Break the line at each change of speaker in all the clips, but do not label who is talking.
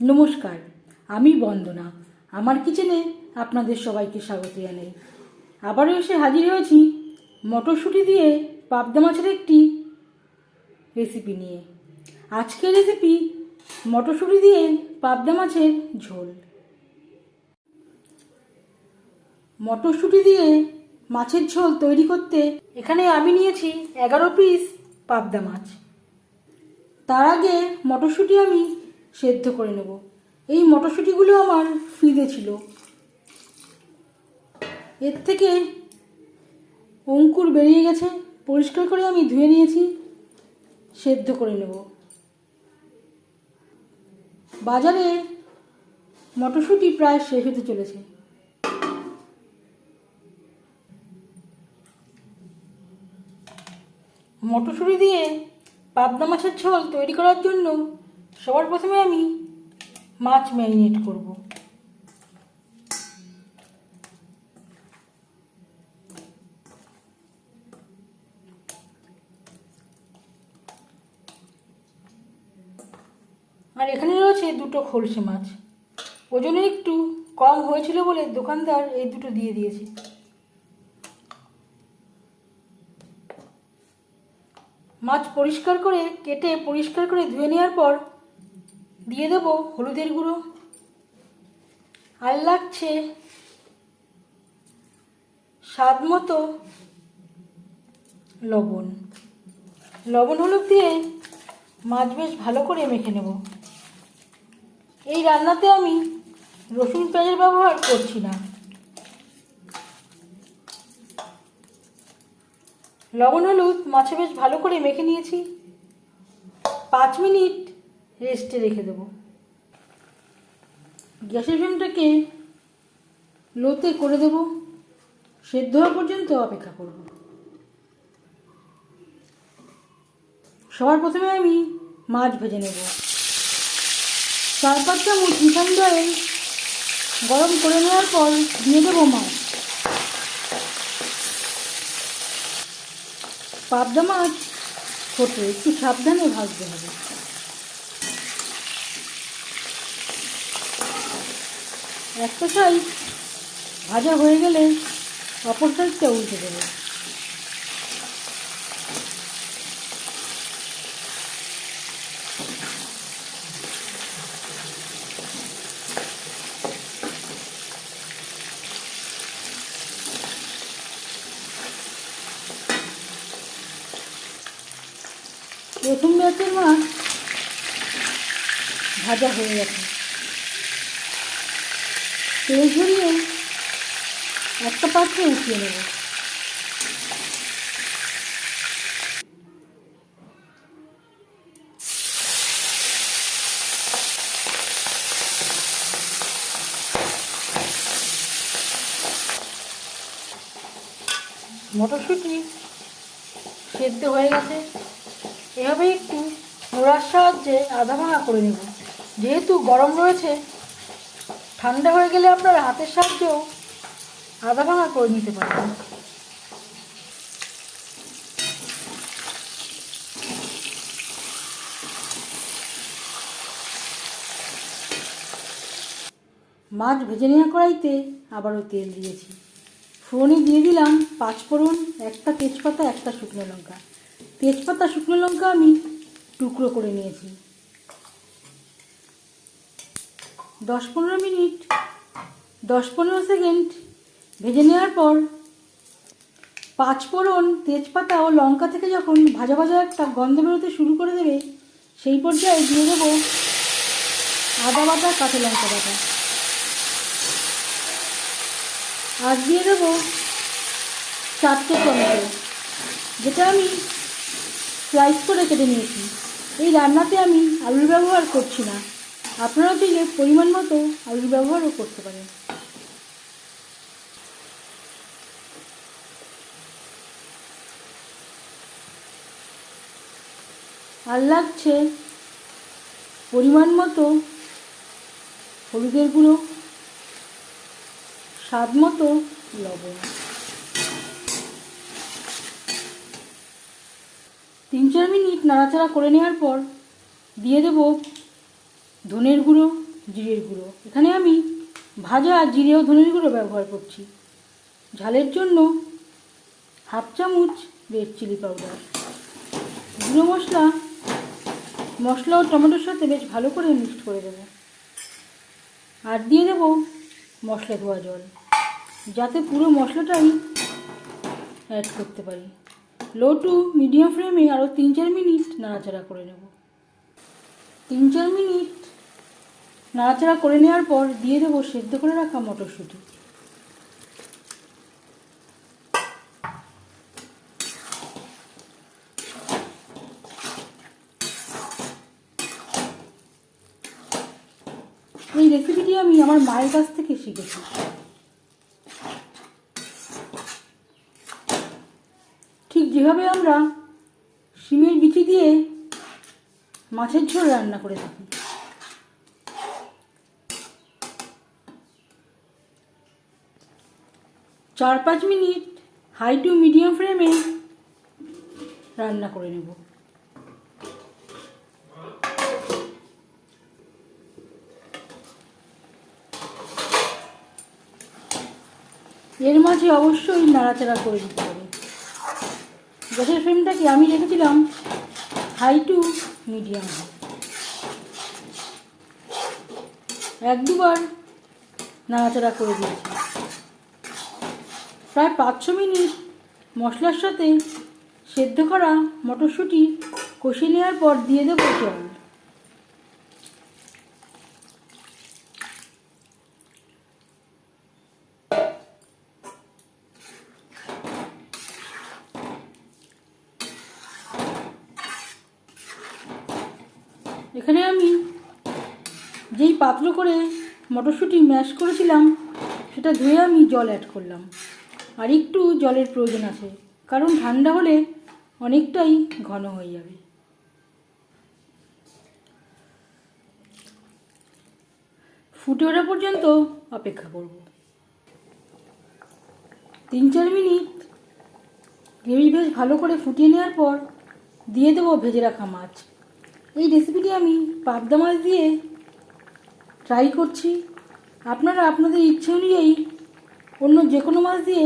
নমস্কার, আমি বন্দনা। আমার কিচেনে আপনাদের সবাইকে স্বাগত জানাই। আবারও এসে হাজির হয়েছি মটরশুঁটি দিয়ে পাবদা মাছের একটি রেসিপি নিয়ে। আজকের রেসিপি মটরশুঁটি দিয়ে পাবদা মাছের ঝোল। মটরশুঁটি দিয়ে মাছের ঝোল তৈরি করতে এখানে আমি নিয়েছি এগারো পিস পাবদা মাছ। তার আগে মটরশুঁটি আমি সেদ্ধ করে নেব। এই মটরশুঁটিগুলো আমার ফ্রিজে ছিল। এর থেকে অঙ্কুর বেরিয়ে গেছে, পরিষ্কার করে আমি ধুয়ে নিয়েছি, সেদ্ধ করে নেব। বাজারে মটরশুঁটি প্রায় শেষ হতে চলেছে। মটরশুঁটি দিয়ে পাবদা মাছের ঝোল তৈরি করার জন্য সবার প্রথমে আমি মাছ ম্যারিনেট করব। আর এখানে রয়েছে দুটো খলসে মাছ। ওজনে একটু কম হয়েছিল বলে দোকানদার এই দুটো দিয়ে দিয়েছে। মাছ পরিষ্কার করে কেটে পরিষ্কার করে ধুয়ে নেওয়ার পর দিয়ে দেবো হলুদের গুঁড়ো। আর লাগছে স্বাদ মতো লবণ। লবণ হলুদ দিয়ে মাছ বেশ ভালো করে মেখে নেব। এই রান্নাতে আমি রসুন পেঁয়াজের ব্যবহার করছি না। লবণ হলুদ মাছে বেশ ভালো করে মেখে নিয়েছি। পাঁচ মিনিট রেস্টে রেখে দেব। গ্যাসের ফ্লেমটাকে লোতে করে দেব। সেদ্ধ হওয়া পর্যন্ত অপেক্ষা করব। সবার প্রথমে আমি মাছ ভেজে নেব। চার পাঁচ চামচ রিফাইন্ড অয়েল গরম করে নেওয়ার পর দিয়ে দেবো মাছ। পাবদা মাছ ছোটো একটু সাবধানে ভাজতে হবে। একটা সাইড ভাজা হয়ে গেলে অপর সাইডটা উল্টে দেবে। প্রথম ব্যাচের মাছ ভাজা হয়ে গেছে। তেল ঝরিয়ে একটা পাত্রে উঠিয়ে নেব। মটরশুঁটি সেদ্ধ হয়ে গেছে। এভাবে একটু নোড়ার সাহায্যে আধা ভাঙা করে নেব। যেহেতু গরম রয়েছে ঠান্ডা হয়ে গেলে আপনার হাতের সাহায্যেও আদা ভাঙা করে নিতে পারবেন। মাছ ভেজে নেওয়া কড়াইতে আবারও তেল দিয়েছি। ফোড়নে দিয়ে দিলাম পাঁচফোড়ন একটা তেজপাতা, একটা শুকনো লঙ্কা। তেজপাতা, শুকনো লঙ্কা আমি টুকরো করে নিয়েছি। দশ পনেরো মিনিট, দশ পনেরো সেকেন্ড ভেজে নেওয়ার পর পাঁচ ফোড়ন তেজপাতা ও লঙ্কা থেকে যখন ভাজা ভাজা একটা গন্ধ বেরোতে শুরু করে দেবে, সেই পর্যায়ে দিয়ে দেবো আদা বাটা, কাঁচা লঙ্কা বাটা। আর দিয়ে দেবো চারটে টমেটো, যেটা আমি স্লাইস করে কেটে নিয়েছি। এই রান্নাতে আমি আলুর ব্যবহার করছি না। আপনারা চাইলে পরিমাণ মতো আলুর ব্যবহারও করতে পারেন। আর লাগছে পরিমাণ মতো হলুদের গুঁড়ো, স্বাদ মতো লবণ। তিন চার মিনিট নাড়াচাড়া করে নেওয়ার পর দিয়ে দেব ধনের গুঁড়ো, জিরের গুঁড়ো। এখানে আমি ভাজা জিরে ও ধনের গুঁড়ো ব্যবহার করছি। ঝালের জন্য হাফ চামচ রেড চিলি পাউডার গুঁড়ো মশলা মশলা ও টমেটোর সাথে বেশ ভালো করে মিক্সড করে দেবো আর দিয়ে দেবো মশলা ধোয়া জল, যাতে পুরো মশলাটাই অ্যাড করতে পারি। লো টু মিডিয়াম ফ্লেমে আরও তিন চার মিনিট নাড়াচাড়া করে নেব। তিন চার মিনিট নাড়াচাড়া করে নেওয়ার পর দিয়ে দেবো সেদ্ধ করে রাখা মটরশুঁটি। এই রেসিপিটি আমি আমার মায়ের কাছ থেকে শিখেছি। ঠিক যেভাবে আমরা শিমের বিচি দিয়ে মাছের ঝোল রান্না করে থাকি। চার পাঁচ মিনিট, হাই টু মিডিয়াম ফ্লেমে রান্না করে নেব। এর মাঝে অবশ্যই নাড়াচাড়া করে দিতে হবে। গ্যাসের ফ্লেমটাকে আমি রেখেছিলাম হাই টু মিডিয়াম। এক দুবার নাড়াচাড়া করে দিয়েছি। প্রায় পাঁচ ছ মিনিট মশলার সাথে সেদ্ধ করা মটরশুঁটি কষিয়ে নেওয়ার পর দিয়ে দেবো জল। এখানে আমি যেই পাত্র করে মটরশুঁটি ম্যাশ করেছিলাম, সেটা ধুয়ে আমি জল অ্যাড করলাম। আর একটু জলের প্রয়োজন আছে, কারণ ঠান্ডা হলে অনেকটাই ঘন হয়ে যাবে। ফুটে ওঠা পর্যন্ত অপেক্ষা করব। তিন চার মিনিট গ্রেভি বেশ ভালো করে ফুটিয়ে নেওয়ার পর দিয়ে দেবো ভেজে রাখা মাছ। এই রেসিপিটি আমি পাবদা মাছ দিয়ে ট্রাই করছি। আপনারা আপনাদের ইচ্ছে অনুযায়ী অন্য যে কোনো মাছ দিয়ে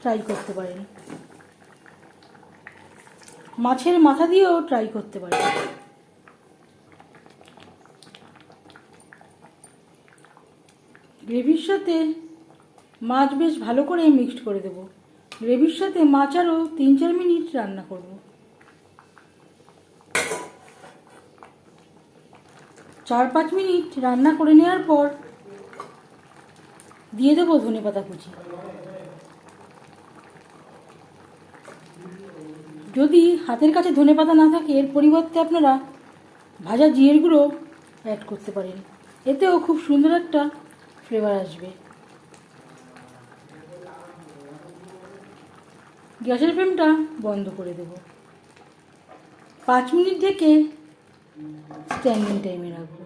ট্রাই করতে পারেন। মাছের মাথা দিয়েও ট্রাই করতে পারেন। গ্রেভির সাথে মাছ বেশ ভালো করে মিক্সড করে দেবো। গ্রেভির সাথে মাছ আরও তিন চার মিনিট রান্না করব। চার পাঁচ মিনিট রান্না করে নেওয়ার পর দিয়ে দেবো ধনে পাতা কুচি। যদি হাতের কাছে ধনে পাতা না থাকে, এর পরিবর্তে আপনারা ভাজা জিরের গুঁড়ো অ্যাড করতে পারেন। এতেও খুব সুন্দর একটা ফ্লেভার আসবে। গ্যাসের ফ্লেমটা বন্ধ করে দেব। পাঁচ মিনিট থেকে স্ট্যান্ডিং টাইমে রাখব।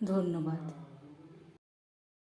ধন্যবাদ।